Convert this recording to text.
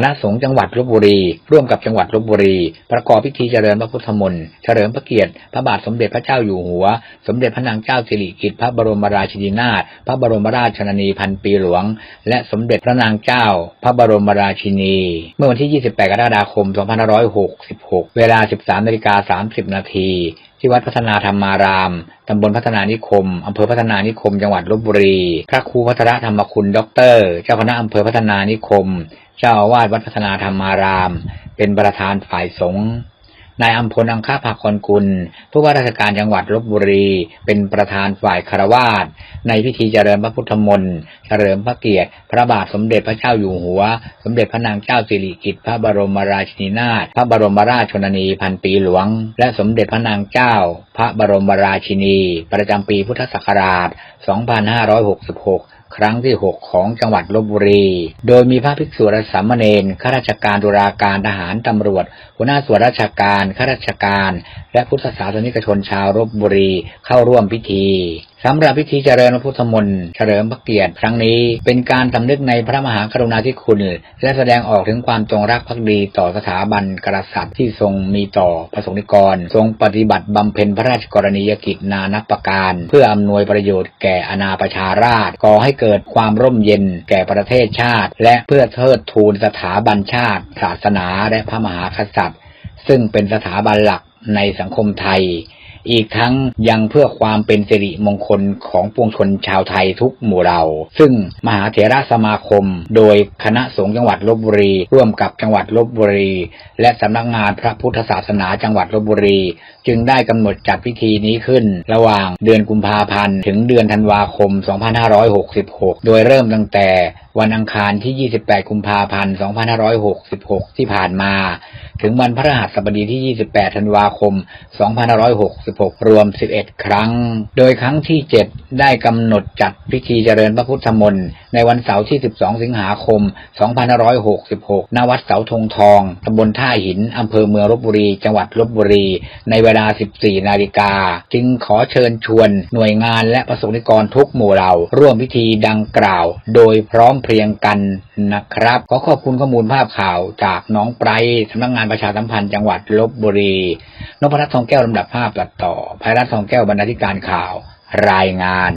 คณะสงฆ์จังหวัดลบบุรี ร่วมกับจังหวัดลบบุรี ประกอบพิธีเจริญพระพุทธมนต์เฉลิมพระเกียรติ พระบาทสมเด็จพระเจ้าอยู่หัว สมเด็จพระนางเจ้าสิริกิติ์พระบรมราชินีนาถพระบรมราชชนนีพันปีหลวง และสมเด็จพระนางเจ้า พระบรมราชินี เมื่อวันที่ 28 กรกฎาคม 2566 เวลา 13นาฬิกา30 นาที ที่วัดพัฒนาธรรมาราม ตำบลพัฒนานิคม อำเภอพัฒนานิคม จังหวัดลบบุรี พระครูพัฒรธรรมคุณด็อกเตอร์ เจ้าคณะอำเภอพัฒนานิคม เจ้าอาวาสวัดพัฒนาธรรมาราม เป็นประธานฝ่ายสงฆ์ นายอัมพลอังคาภาคอนกุล ผู้ว่าราชการจังหวัดลบบุรี เป็นประธานฝ่ายคารวาสในพิธีเจริญพระพุทธมนต์เฉลิมพระเกียรติ พระบาทสมเด็จพระเจ้าอยู่หัว สมเด็จพระนางเจ้าสิริกิติ์พระบรมราชินีนาถพระบรมราชชนนีพันปีหลวง และสมเด็จพระนางเจ้า พระบรมราชินี ประจำปีพุทธศักราช 2566 ครั้งที่ 6 ของจังหวัดลบบุรี โดยมีพระภิกษุและสามเณรข้าราชการตุลาการทหารตำรวจ หัวหน้าส่วนราชการข้าราชการ และพุทธศาสนิกชนชาวลบบุรีเข้าร่วมพิธี สำหรับพิธีเจริญพระพุทธมนต์เฉลิมพระเกียรติครั้งนี้ เป็นการสำนึกในพระมหากรุณาธิคุณ และแสดงออกถึงความจงรักภักดีต่อสถาบันกษัตริย์ที่ทรงมีต่อประสงค์นิกร ทรงปฏิบัติบำเพ็ญพระราชกรณียกิจนานับประการ เพื่ออำนวยประโยชน์แก่อาณาประชาราษฎร์ก่อให้เกิดความร่มเย็นแก่ประเทศชาติ และเพื่อเทิดทูนสถาบันชาติ ศาสนาและพระมหากษัตริย์ ซึ่งเป็นสถาบันหลักในสังคมไทย อีกทั้งยังเพื่อความเป็นสิริมงคลของปวงชนชาวไทยทุกหมู่เหล่า ซึ่งมหาเถรสมาคม โดยคณะสงฆ์จังหวัดลบบุรี ร่วมกับจังหวัดลบบุรี และสำนักงานพระพุทธศาสนาจังหวัดลบบุรี จึงได้กำหนดจัดพิธีนี้ขึ้น ระหว่างเดือนกุมภาพันธ์ถึงเดือนธันวาคม 2566 โดยเริ่มตั้งแต่ วันอังคารที่ 28 กุมภาพันธ์ 2566 ที่ผ่านมา ถึงวันพระรหัสบดีที่ 28 ธันวาคม 2566 รวม 11 ครั้ง โดยครั้งที่ 7 ได้กำหนดจัดพิธีเจริญพระพุทธมนต์ในวันเสาร์ที่ 12 สิงหาคม 2566 ณ วัดเสาธงทอง ตำบลท่าหิน อำเภอเมืองลบบุรี จังหวัดลบบุรี ในเวลา 14 นาฬิกา จึงขอเชิญชวนหน่วยงานและประสงค์นิกรทุกหมู่เหล่า ร่วมพิธีดังกล่าว โดยพร้อมเพรียงกันนะครับ ขอขอบคุณข้อมูลภาพข่าวจากน้องไบรสำนักงานประชาสัมพันธ์จังหวัดลบบุรีนพรัตน์ทองแก้วลำดับภาพตัดต่อภัยรัตน์ทองแก้วบรรณาธิการข่าวรายงาน